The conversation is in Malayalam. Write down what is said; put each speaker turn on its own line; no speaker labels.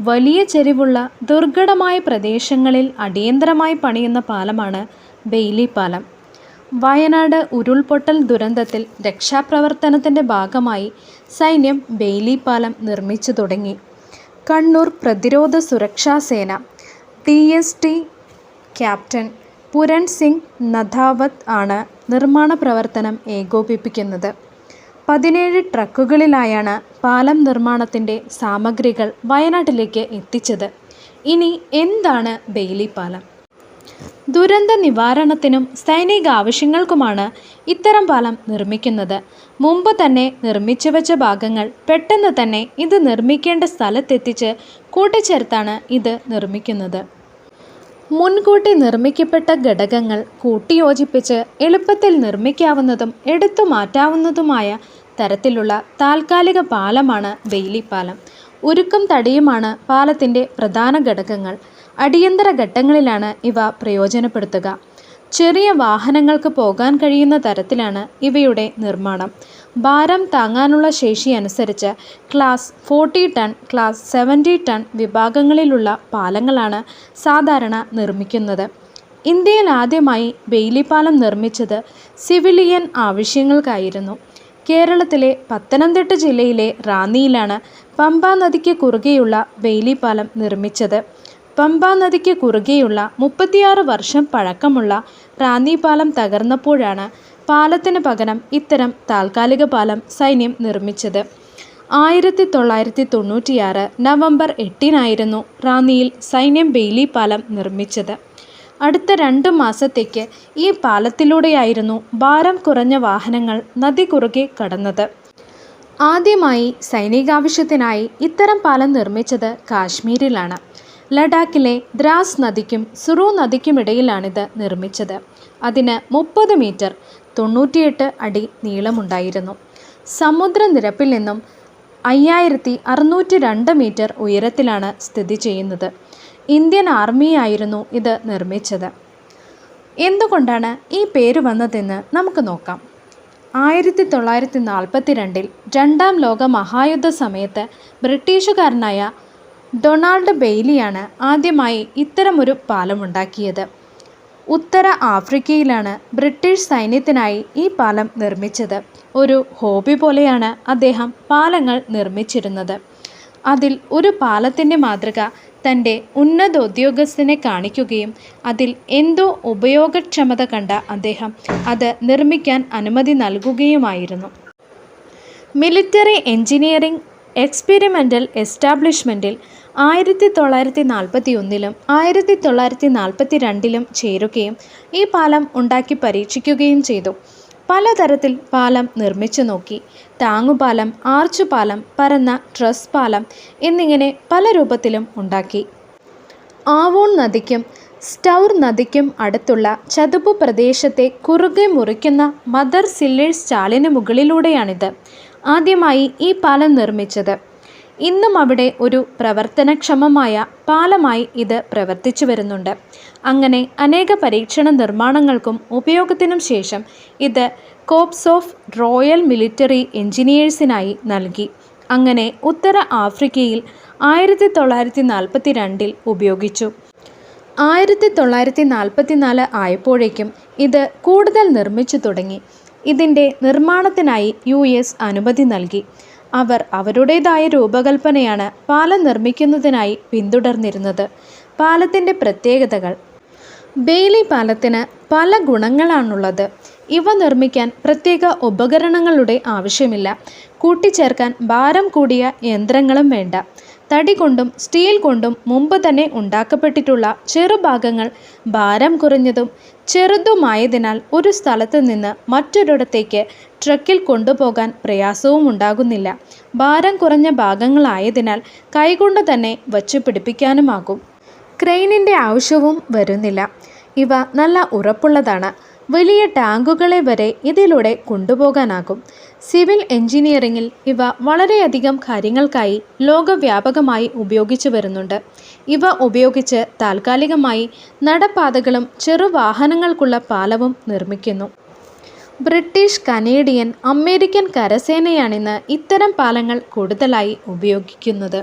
വലിയ ചെരിവുള്ള ദുർഘടമായ പ്രദേശങ്ങളിൽ അടിയന്തരമായി പണിയുന്ന പാലമാണ് ബെയ്ലി പാലം. വയനാട് ഉരുൾപൊട്ടൽ ദുരന്തത്തിൽ രക്ഷാപ്രവർത്തനത്തിന്റെ ഭാഗമായി സൈന്യം ബെയ്ലി പാലം നിർമ്മിച്ചു തുടങ്ങി. കണ്ണൂർ പ്രതിരോധ സുരക്ഷാ സേന T S T captain Puran Singh Nathawat ആണ് നിർമ്മാണ പ്രവർത്തനം ഏകോപിപ്പിക്കുന്നത്. പതിനേഴ് ട്രക്കുകളിലായാണ് പാലം നിർമ്മാണത്തിന്റെ സാമഗ്രികൾ വയനാട്ടിലേക്ക് എത്തിച്ചത്. ഇനി എന്താണ് ബെയിലി പാലം? ദുരന്ത നിവാരണത്തിനും സൈനിക ആവശ്യങ്ങൾക്കുമാണ് ഇത്തരം പാലം നിർമ്മിക്കുന്നത്. മുമ്പ് തന്നെ നിർമ്മിച്ചു വെച്ച ഭാഗങ്ങൾ പെട്ടെന്ന് തന്നെ ഇത് നിർമ്മിക്കേണ്ട സ്ഥലത്തെത്തിച്ച് കൂട്ടിച്ചേർത്താണ് ഇത് നിർമ്മിക്കുന്നത്. മുൻകൂട്ടി നിർമ്മിക്കപ്പെട്ട ഘടകങ്ങൾ കൂട്ടിയോജിപ്പിച്ച് എളുപ്പത്തിൽ നിർമ്മിക്കാവുന്നതും എടുത്തു മാറ്റാവുന്നതുമായ തരത്തിലുള്ള താൽക്കാലിക പാലമാണ് ബെയ്ലി പാലം. ഉരുക്കും തടിയുമാണ് പാലത്തിന്റെ പ്രധാന ഘടകങ്ങൾ. അടിയന്തര ഘട്ടങ്ങളിലാണ് ഇവ പ്രയോജനപ്പെടുത്തുക. ചെറിയ വാഹനങ്ങൾക്ക് പോകാൻ കഴിയുന്ന തരത്തിലാണ് ഇവയുടെ നിർമ്മാണം. ഭാരം താങ്ങാനുള്ള ശേഷി അനുസരിച്ച് class forty ton class seventy ton വിഭാഗങ്ങളിലുള്ള പാലങ്ങളാണ് സാധാരണ നിർമ്മിക്കുന്നത്. ഇന്ത്യയിൽ ആദ്യമായി ബെയ്ലി പാലം നിർമ്മിച്ചത് സിവിലിയൻ ആവശ്യങ്ങൾക്കായിരുന്നു. കേരളത്തിലെ പത്തനംതിട്ട ജില്ലയിലെ റാന്നിയിലാണ് പമ്പാ നദിക്ക് കുറുകെയുള്ള ബെയ്ലി പാലം നിർമ്മിച്ചത്. പമ്പാ നദിക്ക് കുറുകെയുള്ള മുപ്പത്തിയാറ് വർഷം പഴക്കമുള്ള റാന്നി പാലം തകർന്നപ്പോഴാണ് പാലത്തിന് പകരം ഇത്തരം താൽക്കാലിക പാലം സൈന്യം നിർമ്മിച്ചത്. ആയിരത്തി തൊള്ളായിരത്തി തൊണ്ണൂറ്റിയാറ് നവംബർ എട്ടിനായിരുന്നു റാന്നിയിൽ സൈന്യം ബെയ്ലി പാലം നിർമ്മിച്ചത്. അടുത്ത രണ്ട് മാസത്തേക്ക് ഈ പാലത്തിലൂടെയായിരുന്നു ഭാരം കുറഞ്ഞ വാഹനങ്ങൾ നദി കുറുകെ കടന്നത്. ആദ്യമായി സൈനികാവശ്യത്തിനായി ഇത്തരം പാലം നിർമ്മിച്ചത് കാശ്മീരിലാണ്. ലഡാക്കിലെ ദ്രാസ് നദിക്കും സുറു നദിക്കുമിടയിലാണിത് നിർമ്മിച്ചത്. അതിന് മുപ്പത് മീറ്റർ തൊണ്ണൂറ്റിയെട്ട് അടി നീളമുണ്ടായിരുന്നു. സമുദ്രനിരപ്പിൽ നിന്നും അയ്യായിരത്തി അറുന്നൂറ്റി രണ്ട് മീറ്റർ ഉയരത്തിലാണ് സ്ഥിതി ചെയ്യുന്നത്. ഇന്ത്യൻ ആർമിയായിരുന്നു ഇത് നിർമ്മിച്ചത്. എന്തുകൊണ്ടാണ് ഈ പേര് വന്നതെന്ന് നമുക്ക് നോക്കാം. ആയിരത്തി തൊള്ളായിരത്തി നാൽപ്പത്തി രണ്ടിൽ രണ്ടാം ലോക മഹായുദ്ധ സമയത്ത് ബ്രിട്ടീഷുകാരനായ ഡൊണാൾഡ് ബെയ്ലിയാണ് ആദ്യമായി ഇത്തരമൊരു പാലമുണ്ടാക്കിയത്. ഉത്തര ആഫ്രിക്കയിലാണ് ബ്രിട്ടീഷ് സൈന്യത്തിനായി ഈ പാലം നിർമ്മിച്ചത്. ഒരു ഹോബി പോലെയാണ് അദ്ദേഹം പാലങ്ങൾ നിർമ്മിച്ചിരുന്നത്. അതിൽ ഒരു പാലത്തിന്റെ മാതൃക തന്റെ ഉന്നത ഉദ്യോഗസ്ഥനെ കാണിക്കുകയും അതിൽ എന്തോ ഉപയോഗക്ഷമത കണ്ട അദ്ദേഹം അത് നിർമ്മിക്കാൻ അനുമതി നൽകുകയുമായിരുന്നു. മിലിറ്ററി എഞ്ചിനീയറിംഗ് എക്സ്പെരിമെന്റൽ എസ്റ്റാബ്ലിഷ്മെന്റിൽ ആയിരത്തി തൊള്ളായിരത്തി നാൽപ്പത്തി ഒന്നിലും ആയിരത്തി തൊള്ളായിരത്തി നാൽപ്പത്തി രണ്ടിലും ചേരുകയും ഈ പാലം ഉണ്ടാക്കി പരീക്ഷിക്കുകയും ചെയ്തു. പലതരത്തിൽ പാലം നിർമ്മിച്ചു നോക്കി. താങ്ങുപാലം ആർച്ചുപാലം പരന്ന ട്രസ് പാലം എന്നിങ്ങനെ പല രൂപത്തിലും ഉണ്ടാക്കി. ആവോൺ നദിക്കും സ്റ്റൗർ നദിക്കും അടുത്തുള്ള ചതുപ്പ് പ്രദേശത്തെ കുറുകെ മുറിക്കുന്ന മദർ സില്ലേഴ്സ് ചാലിന് മുകളിലൂടെയാണിത്. ആദ്യമായി ഈ പാലം നിർമ്മിച്ചത്. ഇന്നും അവിടെ ഒരു പ്രവർത്തനക്ഷമമായ പാലമായി ഇത് പ്രവർത്തിച്ചു വരുന്നുണ്ട്. അങ്ങനെ അനേക പരീക്ഷണ നിർമ്മാണങ്ങൾക്കും ഉപയോഗത്തിനും ശേഷം ഇത് കോപ്സ് ഓഫ് റോയൽ മിലിറ്ററി എഞ്ചിനീയേഴ്സിനായി നൽകി. അങ്ങനെ ഉത്തര ആഫ്രിക്കയിൽ ആയിരത്തി തൊള്ളായിരത്തി നാൽപ്പത്തി രണ്ടിൽ ഉപയോഗിച്ചു. ആയിരത്തി തൊള്ളായിരത്തി നാൽപ്പത്തി നാല് ആയപ്പോഴേക്കും ഇത് കൂടുതൽ നിർമ്മിച്ചു തുടങ്ങി. ഇതിന്റെ നിർമ്മാണത്തിനായി യു എസ് അനുമതി നൽകി. അവർ അവരുടേതായ രൂപകൽപ്പനയാണ് പാലം നിർമ്മിക്കുന്നതിനായി പിന്തുടർന്നിരുന്നത്. പാലത്തിന്റെ പ്രത്യേകതകൾ. ബെയിലി പാലത്തിന് പല ഗുണങ്ങളാണുള്ളത്. ഇവ നിർമ്മിക്കാൻ പ്രത്യേക ഉപകരണങ്ങളുടെ ആവശ്യമില്ല. കൂട്ടിച്ചേർക്കാൻ ഭാരം കൂടിയ യന്ത്രങ്ങളും വേണ്ട. തടി കൊണ്ടും സ്റ്റീൽ കൊണ്ടും മുമ്പ് തന്നെ ഉണ്ടാക്കപ്പെട്ടിട്ടുള്ള ചെറുഭാഗങ്ങൾ ഭാരം കുറഞ്ഞതും ചെറുതുമായതിനാൽ ഒരു സ്ഥലത്ത് നിന്ന് മറ്റൊരിടത്തേക്ക് ട്രക്കിൽ കൊണ്ടുപോകാൻ പ്രയാസവും ഉണ്ടാകുന്നില്ല. ഭാരം കുറഞ്ഞ ഭാഗങ്ങളായതിനാൽ കൈകൊണ്ട് തന്നെ വച്ചു പിടിപ്പിക്കാനുമാകും. ക്രെയിനിന്റെ ആവശ്യവും വരുന്നില്ല. ഇവ നല്ല ഉറപ്പുള്ളതാണ്. വലിയ ടാങ്കുകളെ വരെ ഇതിലൂടെ കൊണ്ടുപോകാനാകും. സിവിൽ എഞ്ചിനീയറിംഗിൽ ഇവ വളരെയധികം കാര്യങ്ങൾക്കായി ലോകവ്യാപകമായി ഉപയോഗിച്ചു വരുന്നുണ്ട്. ഇവ ഉപയോഗിച്ച് താൽക്കാലികമായി നടപ്പാതകളും ചെറുവാഹനങ്ങൾക്കുള്ള പാലവും നിർമ്മിക്കുന്നു. ബ്രിട്ടീഷ് കനേഡിയൻ അമേരിക്കൻ കരസേനയാണിന്ന് ഇത്തരം പാലങ്ങൾ കൂടുതലായി ഉപയോഗിക്കുന്നത്.